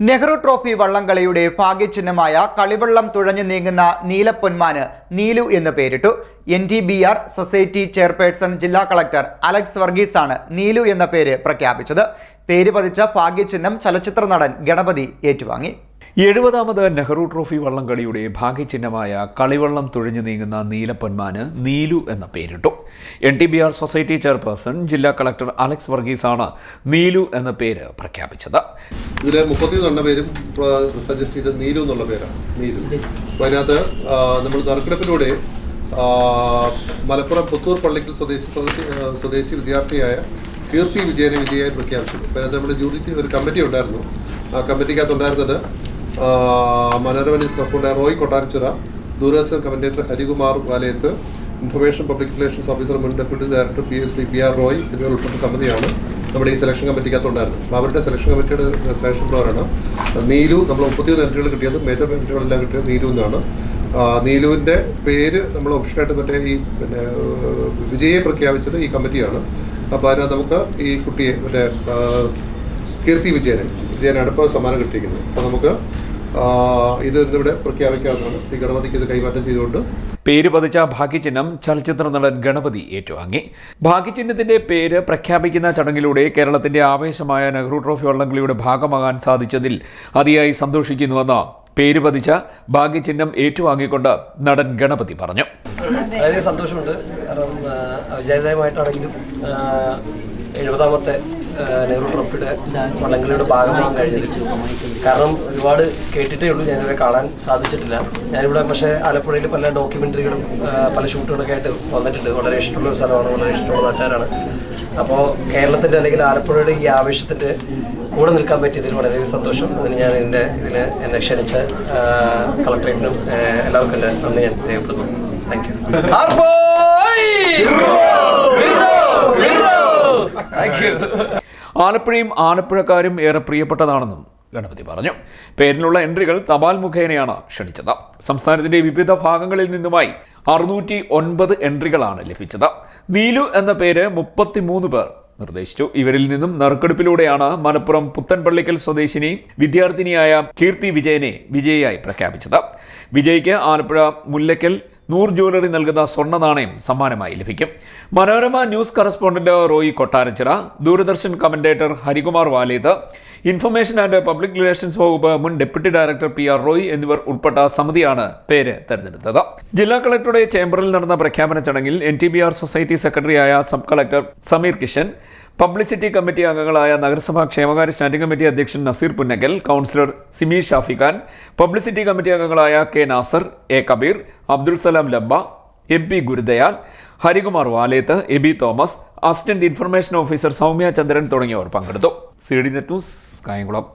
Nehru trophy വള്ളംകളിയുടെ ഭാഗ്യചിഹ്നമായ കളിവള്ളം തുഴഞ്ഞു നീങ്ങുന്ന നീലപ്പൊന്മാന് നീലു എന്ന് പേരിട്ടു. N T B R society chairperson ജില്ലാ കളക്ടർ അലക്സ് വർഗീസാണ് നീലു എന്ന പേര് പ്രഖ്യാപിച്ചത്. പേര് പതിച്ച ഭാഗ്യചിഹ്നം ചലച്ചിത്ര നടൻ ഗണപതി ഏറ്റുവാങ്ങി. എഴുപതാമത് നെഹ്റു ട്രോഫി വള്ളംകളിയുടെ ഭാഗ്യചിഹ്നമായ കളിവള്ളം തുഴഞ്ഞു നീങ്ങുന്ന നീലപ്പൊന്മാന് നീലു എന്ന പേരിട്ടു. N T B R society chairperson ജില്ലാ കളക്ടർ അലക്സ് വർഗീസാണ് നീലു എന്ന പേര് പ്രഖ്യാപിച്ചത്. ഇതിൽ മുപ്പത്തിയൊന്നെണ്ണ പേരും സജസ്റ്റ് ചെയ്ത നീരു എന്നുള്ള പേരാണ്. നീരു. അപ്പോൾ അതിനകത്ത് നമ്മൾ നറുക്കെടുപ്പിലൂടെ മലപ്പുറം പുത്തൂർ പള്ളിക്കൽ സ്വദേശി സ്വദേശി- വിദ്യാർത്ഥിയായ കീർത്തി വിജയനെ വിജയായി പ്രഖ്യാപിച്ചു. അതിനകത്ത് നമ്മുടെ ജൂറിക്ക് ഒരു കമ്മിറ്റി ഉണ്ടായിരുന്നു. ആ കമ്മിറ്റിക്കകത്ത് ഉണ്ടായിരുന്നത് ആ, Manorama news correspondent Roy Kottarachira Doordarshan commentator Harikumar Valayath information public relations officer മുൻ deputy director P S D P R Roy എന്നിവർ ഉൾപ്പെട്ട സമിതിയാണ് നമ്മുടെ ഈ സെലക്ഷൻ കമ്മിറ്റിക്കകത്ത് ഉണ്ടായിരുന്നത് അപ്പോൾ അവരുടെ സെലക്ഷൻ കമ്മിറ്റിയുടെ സെലക്ഷൻ പ്രകാരമാണ് നീലു നമ്മൾ മുപ്പത്തിയൊന്ന് എൻട്രികൾ കിട്ടിയത് മേജർ എൻട്രികളെല്ലാം കിട്ടിയത് നീലു എന്നാണ്. നീലുവിന്റെ പേര് നമ്മൾ ഓപ്ഷനായിട്ട് മറ്റേ ഈ പിന്നെ വിജയെ പ്രഖ്യാപിച്ചത് ഈ കമ്മിറ്റിയാണ് അപ്പോൾ അതിനകത്ത് നമുക്ക് ഈ കുട്ടിയെ മറ്റേ കീർത്തി വിജയനെ വിജയനാണ് ഇപ്പോൾ സമ്മാനം കിട്ടിയിരിക്കുന്നത്. അപ്പോൾ നമുക്ക് ഇത് ഇന്നിവിടെ പ്രഖ്യാപിക്കാവുന്നതാണ്. ശ്രീ ഗണപതിക്ക് ഇത് കൈമാറ്റം ചെയ്തുകൊണ്ട് പേര് പതിച്ച ഭാഗ്യചിഹ്നം ചലച്ചിത്ര നടൻ ഗണപതി ഏറ്റുവാങ്ങി. ഭാഗ്യചിഹ്നത്തിന്റെ പേര് പ്രഖ്യാപിക്കുന്ന ചടങ്ങിലൂടെ കേരളത്തിന്റെ ആവേശമായ നെഹ്റു ട്രോഫി വള്ളംകളിയുടെ ഭാഗമാകാൻ സാധിച്ചതിൽ അതിയായി സന്തോഷിക്കുന്നുവെന്ന് പേര് പതിച്ച ഭാഗ്യചിഹ്നം ഏറ്റുവാങ്ങിക്കൊണ്ട് നടൻ ഗണപതി പറഞ്ഞു. വളരെ സന്തോഷമുണ്ട്. കാരണം ആ, എഴുപതാമത്തെ നെഹ്റു ട്രോഫിയുടെ വള്ളംകളിയുടെ ഭാഗമാകാൻ കഴിഞ്ഞത്. കാരണം ഒരുപാട് കേട്ടിട്ടേ ഉള്ളൂ ഞാനിവിടെ കാണാൻ സാധിച്ചിട്ടില്ല. ഞാനിവിടെ പക്ഷേ ആലപ്പുഴയിൽ പല ഡോക്യുമെന്ററികളും പല ഷൂട്ടുകളൊക്കെ ആയിട്ട് വന്നിട്ടുണ്ട്. വളരെ ഇഷ്ടമുള്ള ഒരു സ്ഥലമാണ് വളരെ ഇഷ്ടമുള്ള നാട്ടുകാരാണ്. അപ്പോൾ കേരളത്തിന്റെ അല്ലെങ്കിൽ ആലപ്പുഴയുടെ ഈ ആവേശത്തിന്റെ കൂടെ നിൽക്കാൻ പറ്റിയതിൽ വളരെ സന്തോഷം. അതിന് ഞാൻ എന്റെ ഇതിൽ എന്നെ ക്ഷണിച്ച കളക്ടറേറ്റിനും എല്ലാവർക്കും എന്റെ നന്ദി ഞാൻ രേഖപ്പെടുത്തുന്നു. താങ്ക് യു താങ്ക് യു ആലപ്പുഴയും ആലപ്പുഴക്കാരും ഏറെ പ്രിയപ്പെട്ടതാണെന്നും ഗണപതി പറഞ്ഞു. പേരിലുള്ള എൻട്രികൾ തപാൽ മുഖേനയാണ് ക്ഷണിച്ചത്. സംസ്ഥാനത്തിന്റെ വിവിധ ഭാഗങ്ങളിൽ നിന്നുമായി അറുന്നൂറ്റി ഒൻപത് എൻട്രികളാണ് ലഭിച്ചത്. നീലു എന്ന പേര് മുപ്പത്തിമൂന്ന് പേർ നിർദ്ദേശിച്ചു. ഇവരിൽ നിന്നും നറുക്കെടുപ്പിലൂടെയാണ് മലപ്പുറം പുത്തൻപള്ളിക്കൽ സ്വദേശിനി വിദ്യാർത്ഥിനിയായ കീർത്തി വിജയനെ വിജയിയായി പ്രഖ്യാപിച്ചത്. വിജയ്ക്ക് ആലപ്പുഴ മുല്ലക്കൽ നൂർ ജ്വല്ലറി നൽകുന്ന സ്വർണ നാണയം സമ്മാനമായി ലഭിക്കും. Manorama news correspondent Roy Kottarachira Doordarshan commentator Harikumar Valeth information and public relations വകുപ്പ് മുൻ deputy director P R Roy എന്നിവർ ഉൾപ്പെട്ട സമിതിയാണ് പേര് തെരഞ്ഞെടുത്തത്. ജില്ലാ കളക്ടറുടെ ചേംബറിൽ നടന്ന പ്രഖ്യാപന ചടങ്ങിൽ എൻ സൊസൈറ്റി സെക്രട്ടറിയായ sub collector Sameer Kishan publicity committee അംഗങ്ങളായ നഗരസഭാ ക്ഷേമകാര്യ സ്റ്റാൻഡിംഗ് കമ്മിറ്റി അധ്യക്ഷൻ Naseer Punnagal councillor Simi Shafi Khan publicity committee അംഗങ്ങളായ K Nasar A Kabeer Abdul Salam Labba M P Gurudayal Harikumar Valeth Aby Thomas assistant information officer Soumya Chandran തുടങ്ങിയവർ പങ്കെടുത്തു. C D net news Kayamkulam.